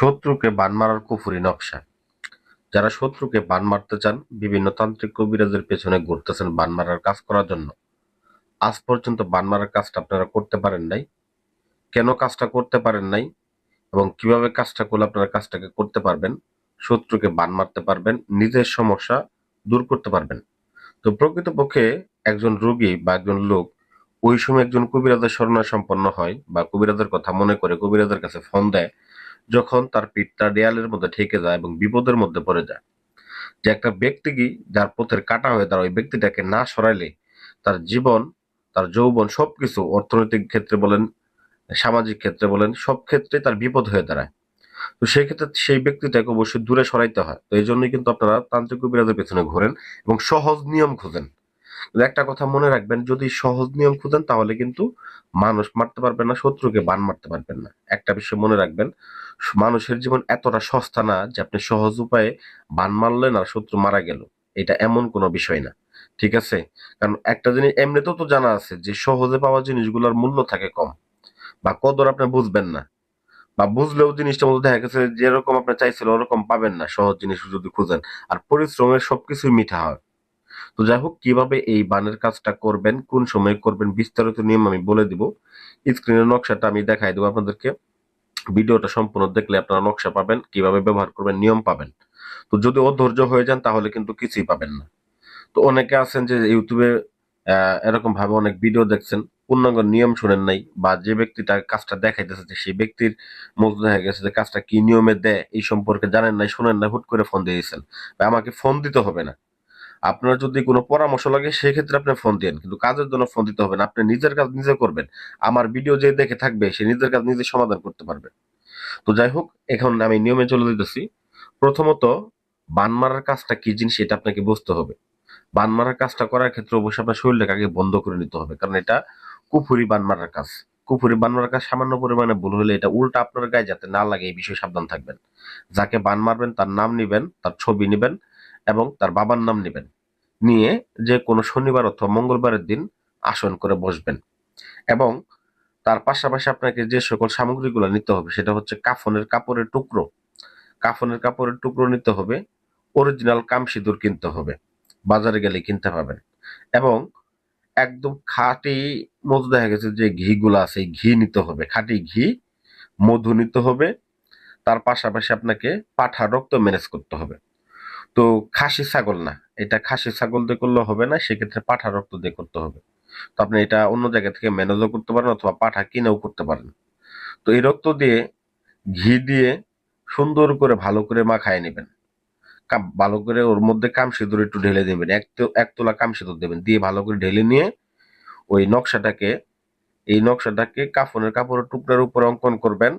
শত্রুকে বান মারার কুফুরি নকশা। যারা শত্রুকে বান মারতে চান, বিভিন্ন তান্ত্রিক কবিরাজের পেছনে ঘুরতেছেন বান মারার কাজ করার জন্য। আজ পর্যন্ত বান মারার কাজটা আপনারা করতে পারেন নাই। কেন কাজটা করতে পারেন নাই এবং কীভাবে কাজটা করলে আপনারা কাজটাকে করতে পারবেন, শত্রুকে বান মারতে পারবেন, নিজের সমস্যা দূর করতে পারবেন। তো প্রকৃতপক্ষে একজন রোগী বা একজন লোক ওই সময় একজন কবিরাজের স্মরণা সম্পন্ন হয় বা কবিরাজের কথা মনে করে, কবিরাজের কাছে ফোন দেয় যখন তার পিঠটা দেয়ালের মধ্যে ঠেকে যায় এবং বিপদের মধ্যে পড়ে যায়, যে একটা ব্যক্তি কি যার পথের কাটা হয়ে দাঁড়ায়, ওই ব্যক্তিটাকে না সরাইলে তার জীবন, তার যৌবন সবকিছু অর্থনৈতিক ক্ষেত্রে বলেন, সামাজিক ক্ষেত্রে বলেন, সব ক্ষেত্রে তার বিপদ হয়ে দাঁড়ায়। তো সেই ক্ষেত্রে সেই ব্যক্তিটাকে অবশ্যই দূরে সরাইতে হয়। তো এই জন্যই কিন্তু আপনারা তান্ত্রিক কবিরাজের পেছনে ঘোরেন এবং সহজ নিয়ম খোঁজেন। একটা কথা মনে রাখবেন, যদি সহজ নিয়ম খুঁজেন, তাহলে কিন্তু মানুষ মারতে পারবেন না, শত্রুকে বান মারতে পারবেন না। একটা বিষয় মনে রাখবেন, মানুষের জীবন এতটা সস্তা না যে আপনি সহজ উপায়ে বান মারলেন আর শত্রু মারা গেল। এটা এমন কোনো বিষয় না, ঠিক আছে? কারণ একটা জিনিস, এমনিতেও তো জানা আছে যে সহজে পাওয়া জিনিসগুলোর মূল্য থাকে কম বা কদর আপনি বুঝবেন না বা বুঝলেও জিনিসটার মধ্যে দেখা গেছে যেরকম আপনি চাইছিলেন ওরকম পাবেন না সহজ জিনিস যদি খুঁজেন। আর পরিশ্রমের সবকিছুই মিঠা হয়। তো যাই হোক, কীভাবে এই বানের কাজটা করবেন, কোন সময় করবেন বিস্তারিত নিয়ম আমি বলে দিব। স্ক্রিনের নকশাটা আমি দেখাই দেবো আপনাদেরকে। ভিডিওটা সম্পূর্ণ দেখলে আপনারা নকশা পাবেন, কীভাবে ব্যবহার করবেন, নিয়ম পাবেন। তো যদি অধৈর্য হয়ে যান, তাহলে কিন্তু কিছুই পাবেন না। তো অনেকে আছেন যে ইউটিউবে এরকম ভাবে অনেক ভিডিও দেখছেন, পূর্ণাঙ্গ নিয়ম শুনেন নাই, বা যে ব্যক্তিটা কাজটা দেখাইতেছে যে সেই ব্যক্তির মধ্যে দেখা গেছে যে কাজটা কি নিয়মে দেয়, এই সম্পর্কে জানেন নাই, শুনেন না হুট করে ফোন দিয়েছেন। আমাকে ফোন দিতে হবে না। আপনার যদি কোনো পরামর্শ লাগে, সেক্ষেত্রে আপনি ফোন দিন কিন্তু কাজের জন্য ফোন দিতে হবে না। আপনি নিজের কাজ নিজে করবেন। আমার ভিডিও যে দেখে থাকবে, সে নিজের কাজ নিজে সমাধান করতে পারবে। তো যাই হোক, এখন আমি নিয়মে চলে দিতেছি প্রথমত, বান মারার কাজটা কি জিনিস এটা আপনাকে বুঝতে হবে। বান মারার কাজটা করার ক্ষেত্রে অবশ্যই আপনার শরীরটাকে আগে বন্ধ করে নিতে হবে। কারণ এটা কুফুরি বান মারার কাজ। কুফুরি বান মারার কাজ সামান্য পরিমাণে ভুল হলে এটা উল্টা আপনার গায়ে যাতে না লাগে, এই বিষয়ে সাবধান থাকবেন। যাকে বান মারবেন, তার নাম নিবেন, তার ছবি নিবেন এবং তার বাবার নাম নেবেন। নিয়ে যে কোনো শনিবার অথবা মঙ্গলবারের দিন আসন করে বসবেন। এবং তার পাশাপাশি আপনাকে যে সকল সামগ্রীগুলো নিতে হবে, সেটা হচ্ছে কাফনের কাপড়ের টুকরো। কাফনের কাপড়ের টুকরো নিতে হবে অরিজিনাল কাম সিঁদুর কিনতে হবে, বাজারে গেলে কিনতে পাবেন। এবং একদম খাঁটি মধু দেখা গেছে যে ঘিগুলো আছে ঘি নিতে হবে, খাঁটি ঘি, মধু নিতে হবে। তার পাশাপাশি আপনাকে পাঠা রক্ত ম্যানেজ করতে হবে। তো খাসি ছাগল না। এটা খাসি ছাগল দিয়ে করলে হবে না, সেক্ষেত্রে পাঠা রক্ত দিয়ে করতে হবে। তো আপনি এটা অন্য জায়গা থেকে ম্যানেজও করতে পারেন অথবা পাঠা কিনেও করতে পারেন। তো এই রক্ত দিয়ে ঘি দিয়ে সুন্দর করে ভালো করে মাখায় নেবেন। ভালো করে ওর মধ্যে কাম সিঁদুর একটু ঢেলে দেবেন। এক এক তোলা কাম সিঁদুর দেবেন। দিয়ে ভালো করে ঢেলে নিয়ে ওই নকশাটাকে, এই নকশাটাকে কাফনের কাপড়ের টুকরার উপর অঙ্কন করবেন।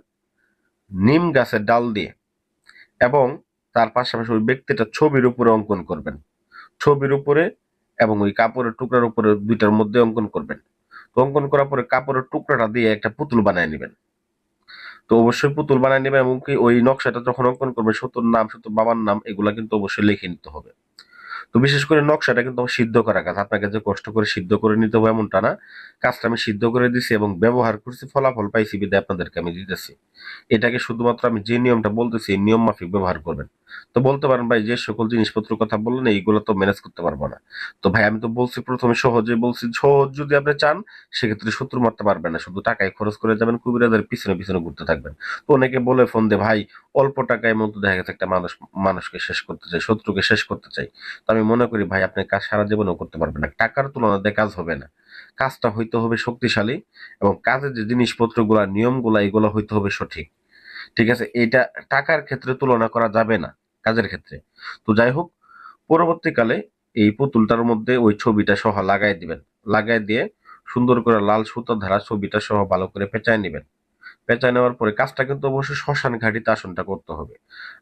নিম গাছের ডাল দিয়ে। এবং তার পাশাপাশি ওই ব্যক্তিটার ছবির উপরে অঙ্কন করবেন। ছবির উপরে এবং ওই কাপড়ের টুকরার উপরে দুইটার মধ্যে অঙ্কন করবেন। তো অঙ্কন করার পরে কাপড়ের টুকরাটা দিয়ে একটা পুতুল বানায় নেবেন। তো অবশ্যই পুতুল বানায় নেবেন এবং কি ওই নকশাটা যখন অঙ্কন করবেন সত্যর নাম সত্য বাবার নাম, এগুলা কিন্তু অবশ্যই লিখে নিতে হবে। তো বিশেষ করে নকশাটা কিন্তু সিদ্ধ করা কাজ। আপনাকে যে কষ্ট করে সিদ্ধ করে নিতে হবে এমনটা না। কাজটা আমি সিদ্ধ করে দিছি এবং ব্যবহার করছি, ফলাফল পাইছি বিদায় আপনাদেরকে আমি দিতেছি। এটাকে শুধুমাত্র আমি যে নিয়মটা বলতেছি নিয়ম মাফিক ব্যবহার করবেন। তো বলতে পারেন ভাই, যে সকল জিনিসপত্র কথা বললেন, এইগুলো তো ম্যানেজ করতে পারব না। তো ভাই, আমি তো বলছি প্রথমে সহজে বলছি, সহজ যদি আপনি চান, সেক্ষেত্রে শত্রু মারতে পারবেন না। শুধু টাকায় খরচ করে যাবেন, কবিরাজের পিছনে পিছনে ঘুরতে থাকবেন। তো অনেকে বলে ফোন দে ভাই, অল্প টাকায় মতো দেখা গেছে একটা মানুষ, মানুষকে শেষ করতে চাই, শত্রুকে শেষ করতে চাই। তো আমি মনে করি, ভাই, আপনি কাজ সারা জীবনেও করতে পারবেন না। টাকার তুলনাতে কাজ হবে না। কাজটা হইতে হবে শক্তিশালী এবং কাজের যে জিনিসপত্রগুলা, নিয়মগুলা, এগুলো হইতে হবে সঠিক। ঠিক আছে? এটা টাকার ক্ষেত্রে তুলনা করা যাবে না। কাজের ক্ষেত্রে। তো যাই হোক, পরবর্তীকালে এই পুতুলটার মধ্যে ওই ছবিটা সহ লাগাই দিবেন। লাগাই দিয়ে সুন্দর করে লাল সুতো ধারা ছবিটা সহ ভালো করে পেঁচায় নেবেন। পেঁচায় নেওয়ার পরে কাজটা কিন্তু অবশ্যই শ্মশান ঘাটিতে আসনটা করতে হবে।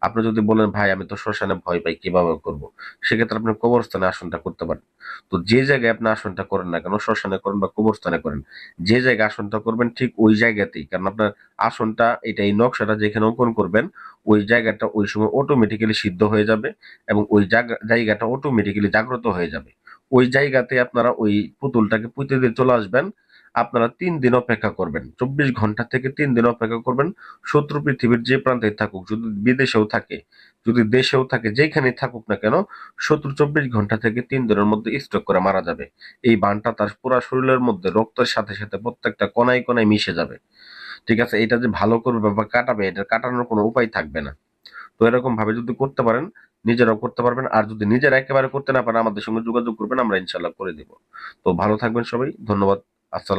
আপনি যদি বলেন, ভাই, আমি তো শ্মশানে ভয় পাই, কীভাবে করব? সেক্ষেত্রে আপনি কবরস্থানে আসনটা করতে পারেন। তো যে জায়গায় আপনি আসনটা করেন না কেন, শ্মশানে করেন বা কবরস্থানে করেন, যে জায়গায় আসনটা করবেন ঠিক ওই জায়গাতেই। কারণ আপনার আসনটা, এটা এই নকশাটা যেখানে অঙ্কন করবেন, ওই জায়গাটা ওই সময় অটোমেটিক্যালি সিদ্ধ হয়ে যাবে এবং ওই জায়গা- জায়গাটা অটোমেটিক্যালি জাগ্রত হয়ে যাবে। ওই জায়গাতে আপনারা ওই পুতুলটাকে পুঁতে দিয়ে চলে আসবেন আপনারা তিন দিন অপেক্ষা করবেন। চব্বিশ ঘণ্টা থেকে তিন দিন অপেক্ষা করবেন। শত্রু পৃথিবীর যে প্রান্তে থাকুক, যদি বিদেশেও থাকে, যদি দেশেও থাকে, যেখানেই থাকুক না কেন, শত্রু চব্বিশ ঘণ্টা থেকে তিন দিনের মধ্যে স্ট্রোক করে মারা যাবে। এই বানটা তার পুরো শরীরের মধ্যে রক্তের সাথে সাথে প্রত্যেকটা কণায় কণায় মিশে যাবে। ঠিক আছে, এটা যে ভালো করবে বা কাটাবে, এটা কাটানোর কোনো উপায় থাকবে না। তো এরকম ভাবে যদি করতে পারেন, নিজেরাও করতে পারবেন। আর যদি নিজেরা একেবারে করতে না পারেন, আমাদের সঙ্গে যোগাযোগ করবেন, আমরা ইনশাল্লাহ করে দিব। তো ভালো থাকবেন সবাই, ধন্যবাদ, আসসালাম